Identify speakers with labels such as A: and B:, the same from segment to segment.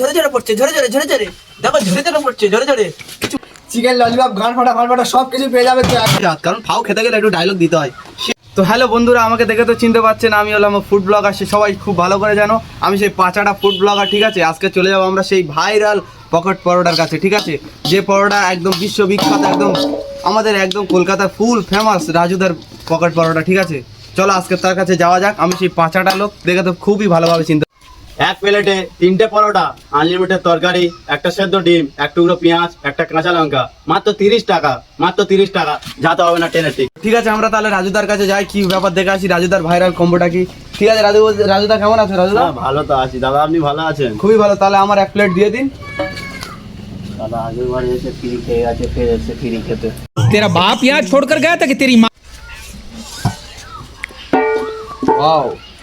A: ঝরে ঝরে পড়ছে, ঝরে ঝরে ঝরে ঝরে। দেখো পড়ছে
B: চিকেন গান ফাটা পেয়ে যাবে
A: কারণ ফাও খেতে গেলে একটু ডায়লগ দিতে হয়। তো হ্যালো বন্ধুরা, আমাকে দেখে তো চিনতে পারছেন, আমি হলাম ফুড ব্লগার সে সবাই খুব ভালো করে জানো। আমি সেই পাঁচাটা ফুড ব্লগার ঠিক আছে? আজকে চলে যাব আমরা সেই ভাইরাল পকেট পরোটার কাছে, ঠিক আছে? যে পরোটা একদম বিশ্ববিখ্যাত, একদম আমাদের একদম কলকাতার ফুল ফেমাস রাজুদার পকেট পরোটা, ঠিক আছে? চলো আজকে তার কাছে যাওয়া যাক, আমি সেই পাঁচাটা লোক, দেখে তো খুবই ভালোভাবে চিনতে
C: এক প্লেটে তিনটে পরোটা আনলিমিটেড তরকারি একটা সেদ্ধ ডিম এক টুকরো পেঁয়াজ একটা কাঁচা লঙ্কা। মাত্র তিরিশ টাকা মাত্র তিরিশ টাকা যাতে হবে না ট্রেনের ঠিক
A: ঠিক আছে আমরা তাহলে রাজুদার কাছে যাই কি ব্যাপার দেখে আসি রাজুদার ভাইরাল কম্বোটা কি? ঠিক আছে রাজু রাজুদা কেমন আছে রাজুদা?
C: হ্যাঁ, ভালো তো আছি। দাদা আপনি ভালো আছেন?
A: খুবই ভালো তাহলে আমার এক প্লেট দিয়ে দিন।
C: দাদা এসে খেয়ে আছে খেতে।
D: তেরা বাপ ইয়া ছোড় কর গয়া তা কি
A: মা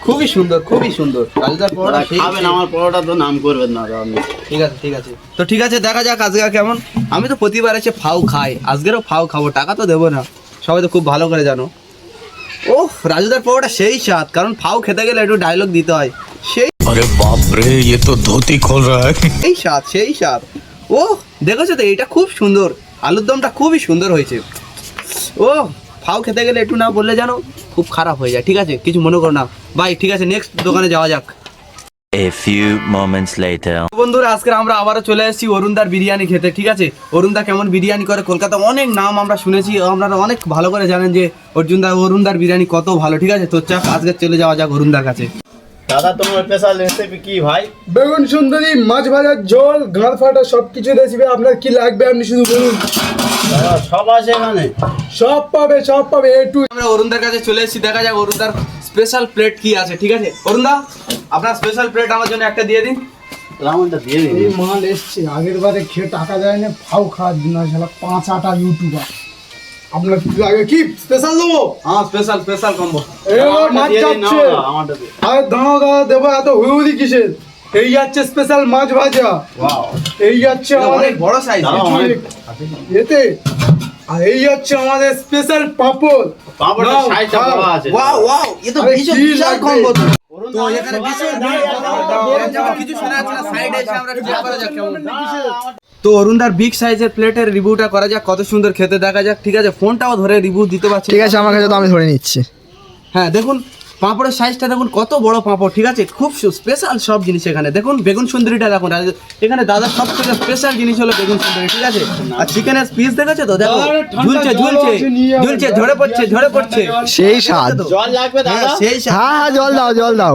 A: খুবই সুন্দর খুবই সুন্দর। কালিদার পরোটা
C: খাবেন আমার পরোটা তো নাম করবেন না আপনি
A: ঠিক আছে ঠিক আছে। তো ঠিক আছে দেখা যাক আজকে কেমন। আমি তো প্রতিবার এসে ফাউ খাই আজকেরও ফাউ খাব টাকা তো দেবো না। সবাই তো খুব ভালো করে জানো। ও রাজুদার পরোটা সেই স্বাদ কারণ ফাউ খেতে গেলে একটু ডায়লগ দিতে হয়। সেই
E: আরে বাপ রে এ তো ধুতি খোল রাখ
A: সেই স্বাদ সেই স্বাদ। ও দেখেছ তো এটা খুব সুন্দর। আলুর দমটা খুবই সুন্দর হয়েছে। ও ফাউ খেতে গেলে একটু না বললে জানো খুব খারাপ হয়ে যায় ঠিক আছে? কিছু মনে করো না। ভাই ঠিক আছে নেক্সট দোকানে যাওয়া যাক।
F: A few moments later.
A: বন্ধুরা আজকে আমরা আবারও চলে এসেছি অরুণদার বিরিয়ানি খেতে ঠিক আছে? অরুণদা কেমন বিরিয়ানি করে? কলকাতা অনেক নাম আমরা শুনেছি আপনারা অনেক ভালো করে জানেন যে অর্জুনদা অরুণদার বিরিয়ানি কত ভালো ঠিক আছে? তো চাক আজকে চলে যাওয়া যাক অরুণদার কাছে।
C: দাদা তোমার স্পেশাল রেসিপি কি ভাই?
B: বেগুন সুন্দরী মাছ ভাজার ঝোল গান ফাটা সব কিছু রেসিপি আপনার কি লাগবে আপনি শুধু বলুন।
C: সব আছে এখানে
B: সব পাবে সব পাবে। এ টু
A: আমরা অরুণদার কাছে চলে এসেছি দেখা যাক অরুণদার স্পেশাল প্লেট কি আছে ঠিক আছে? অরুণদা আপনার স্পেশাল প্লেট আমার জন্য একটা দিয়ে দিন।
C: রাউন্ডটা দিয়ে দিন।
B: এই মাল এসছে আগের বারে খেয়ে টাকা দেয় না ফাউ খাওয়ার জন্য শালা পাঁচ আটা ইউটিউবার আপনার কি লাগে? কি? স্পেশাল দেবো?
A: হ্যাঁ স্পেশাল স্পেশাল কম্বো
B: এ
C: আমারটা
B: মাছ। আরে দাঁড়াও দাঁড়াও দেবো এত হুড়ি কিসের? এই যাচ্ছে স্পেশাল মাছ ভাজা। এই যাচ্ছে আমাদের
A: অনেক বড় সাইজ
B: এতে। আর এই যাচ্ছে আমাদের স্পেশাল পাপড়।
C: পাঁপড়ের সাইজটা বড় আছে।
A: ওয়াও ওয়াও এ তো
B: আরে
A: বিশাল? কম্বো তো।
C: অরুণ
A: তো
C: দা,
A: এখানে
C: সবাই
A: বিশাল
C: দাঁড়িয়ে দাও, দাও, দাও,
A: যেমন কিছু শোনা যাচ্ছে না সাইডে এসে আমরা চেক করা যাক কেমন? তো অরুণদার বিগ সাইজের প্লেটের রিভিউটা করা যাক কত সুন্দর খেতে দেখা যাক ঠিক আছে? ফোনটাও ধরে রিভিউ দিতে পারছি।
B: ঠিক আছে আমার কাছে তো আমি ধরে নিচ্ছি।
A: হ্যাঁ দেখুন পাঁপড়ের সাইজটা দেখুন কত বড় পাঁপড় ঠিক আছে? খুব স্পেশাল সব জিনিস এখানে। দেখুন বেগুন সুন্দরীটা দেখুন। এখানে দাদার সব থেকে স্পেশাল জিনিস হলো বেগুন সুন্দরী ঠিক আছে? আর চিকেনের পিস দেখেছ তো? দেখো ঝুলছে ঝুলছে। ঝুলছে ঝরে পড়ছে ঝরে পড়ছে।
B: সেই স্বাদ।
C: জল লাগবে
A: হ্যাঁ,
C: দাদা
A: সেই স্বাদ।
B: হ্যাঁ হ্যাঁ জল দাও জল দাও।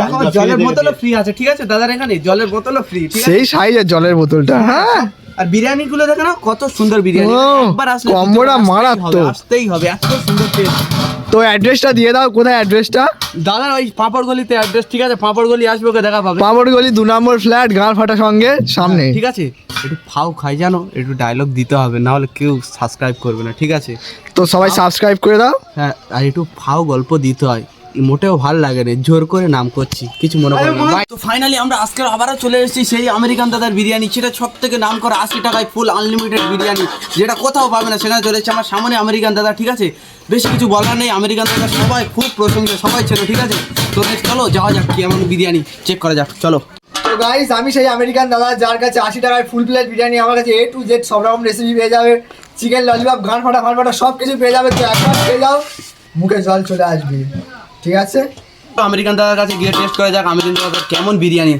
A: দেখো জলের বোতলও ফ্রি আছে ঠিক আছে? দাদার এখানে জলের বোতলও ফ্রি ঠিক আছে?
B: সেই সাইজের জলের বোতলটা হ্যাঁ।
A: আর বিরিয়ানি গুলো দেখো না কত সুন্দর বিরিয়ানি। একবার আসলে
B: কম্বোটা মারাত্মক।
A: আসতেই হবে এত সুন্দর taste।
B: তো অ্যাড্রেসটা দিয়ে দাও কোথায় অ্যাড্রেসটা
A: দাদার ওই পাঁপড় গলিতে অ্যাড্রেস ঠিক আছে? পাঁপড় গলি আসবে ওকে দেখা পাবে।
B: পাপড় গলি দু নম্বর ফ্ল্যাট গান ফাটা সঙ্গে সামনে।
A: ঠিক আছে? একটু ফাও খাই জানো? একটু ডায়লগ দিতে হবে না হলে কেউ সাবস্ক্রাইব করবে না ঠিক আছে?
B: তো সবাই সাবস্ক্রাইব করে দাও।
A: হ্যাঁ আর একটু ফাও গল্প দিতে হয়। মোটেও ভালো লাগে না জোর করে নাম করছি কিছু মনে করো না। তো ফাইনালি আমরা আজকে আবারও চলে এসেছি সেই আমেরিকান দাদার বিরিয়ানি সেটা সব থেকে নাম করা আশি টাকায় ফুল আনলিমিটেড বিরিয়ানি যেটা কোথাও পাবে না সেখানে চলে এসেছে আমার সামনে আমেরিকান দাদা ঠিক আছে? বেশি কিছু বলার নেই আমেরিকান দাদা সবাই খুব প্রশংসা সবাই ছিল ঠিক আছে? তো চলো যাওয়া যাক কি এমন বিরিয়ানি চেক করা যাক চলো।
B: তো গাইস আমি সেই আমেরিকান দাদা যার কাছে আশি টাকায় ফুল প্লেট বিরিয়ানি আমার কাছে এ টু জেড সব রকম রেসিপি পেয়ে যাবে। চিকেন ললিপপ গান ফাটা গান ফাটা সব কিছু পেয়ে যাবে। তো একবার পেয়ে যাও মুখে জল চলে আসবে। ঠিক আছে?
A: তো আমেরিকান দাদার কাছে গিয়ে টেস্ট করে যাক আমেরিকান দাদা কেমন বিরিয়ানি।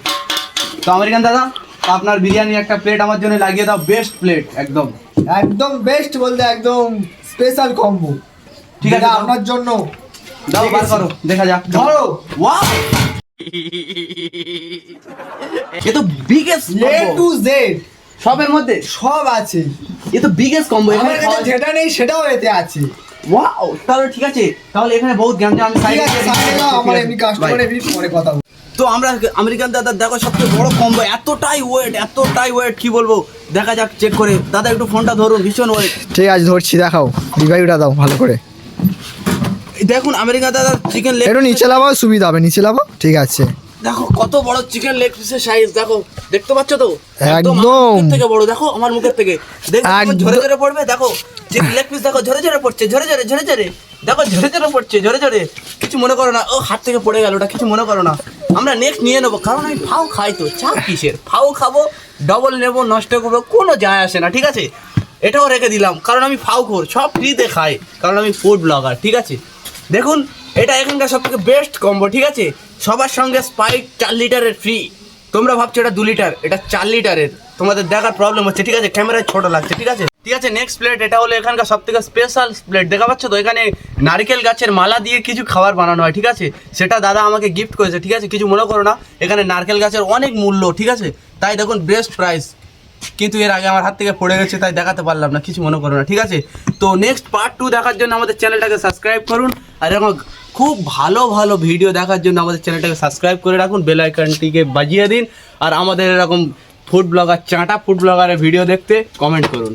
A: তো আমেরিকান দাদা আপনার বিরিয়ানি একটা প্লেট আমার জন্য লাগিয়ে দাও বেস্ট প্লেট একদম।
B: একদম বেস্ট বলতে একদম স্পেশাল কম্বো
A: ঠিক আছে,
B: আপনার জন্য।
A: দাও বার করো দেখা যাক।
B: ধরো।
A: ওয়াও এ তো বিগেস্ট
B: এ টু জেড
A: সবের মধ্যে?
B: সব আছে।
A: এ তো বিগেস্ট কম্বো
B: আমার কাছে যেটা নেই সেটাও এতে আছে।
A: ওয়াও তাহলে ঠিক আছে তাহলে এখানে বহুত জ্ঞান আমি সাইড
B: আছে আমার এমনি কাস্টমার এমনি পরে কথা
A: তো আমরা আমেরিকান দাদা দেখো সবচেয়ে বড় কম্বো এতটাই ওয়েট এতটাই ওয়েট কি বলব? দেখা যাক চেক করে। দাদা একটু ফোনটা ধরুন ভীষণ ওয়েট
B: ঠিক আছে ধরছি দেখাও। রিভাইভটা দাও ভালো করে।
A: দেখুন আমেরিকান দাদা চিকেন লেগ
B: একটু নিচে লাভাও সুবিধা হবে নিচে লাভাও? ঠিক আছে।
A: দেখো কত বড় চিকেন লেগ পিসের সাইজ দেখো দেখতে পাচ্ছ তো?
B: একদম।
A: থেকে বড় দেখো আমার মুখের থেকে। দেখো। ঝরে ঝরে পড়বে দেখো। চিকেন লেগ পিস দেখো ঝরে ঝরে পড়ছে ঝরে ঝরে ঝরে ঝরে। দেখো ঝরে ঝরে পড়ছে ঝরে ঝরে। কিছু মনে করো না ও হাত থেকে পড়ে গেল ওটা কিছু মনে করো না। আমরা নেক্সট নিয়ে নেব কারণ আমি ফাও খাই তো চাপ কিসের? ফাও খাব ডবল নেব নষ্ট করব কোনো যায় আসে না ঠিক আছে? এটাও রেখে দিলাম, কারণ আমি ফাও খোর সব ফ্রিতে খাই, কারণ আমি ফুড ব্লগার ঠিক আছে? দেখুন, এটা এখানকার সব থেকে বেস্ট কম্বো ঠিক আছে? সবার সঙ্গে স্পাইট চার লিটারের ফ্রি তোমরা ভাবছ এটা দু লিটার, এটা চার লিটারের। তোমাদের দেখার প্রবলেম হচ্ছে, ঠিক আছে? ক্যামেরায় ছোট লাগছে, ঠিক আছে? ঠিক আছে নেক্সট প্লেট এটা হলো এখানকার সব থেকে স্পেশাল প্লেট দেখা পাচ্ছ তো? এখানে নারকেল গাছের মালা দিয়ে কিছু খাবার বানানো হয়, ঠিক আছে? সেটা দাদা আমাকে গিফট করেছে, ঠিক আছে? কিছু মনে করো না, এখানে নারকেল গাছের অনেক মূল্য, ঠিক আছে? তাই দেখুন বেস্ট প্রাইস কিন্তু এর আগে আমার হাত থেকে পড়ে গেছে, তাই দেখাতে পারলাম না, কিছু মনে করো না, ঠিক আছে? তো নেক্সট পার্ট টু দেখার জন্য আমাদের চ্যানেলটাকে সাবস্ক্রাইব করুন, আর এরকম খুব ভালো ভালো ভিডিও দেখার জন্য আমাদের চ্যানেলটাকে সাবস্ক্রাইব করে রাখুন বেল আইকনটিকে বাজিয়ে দিন, আর আমাদের এরকম ফুড ব্লগার চাঁটা ফুড ব্লগারের ভিডিও দেখতে কমেন্ট করুন।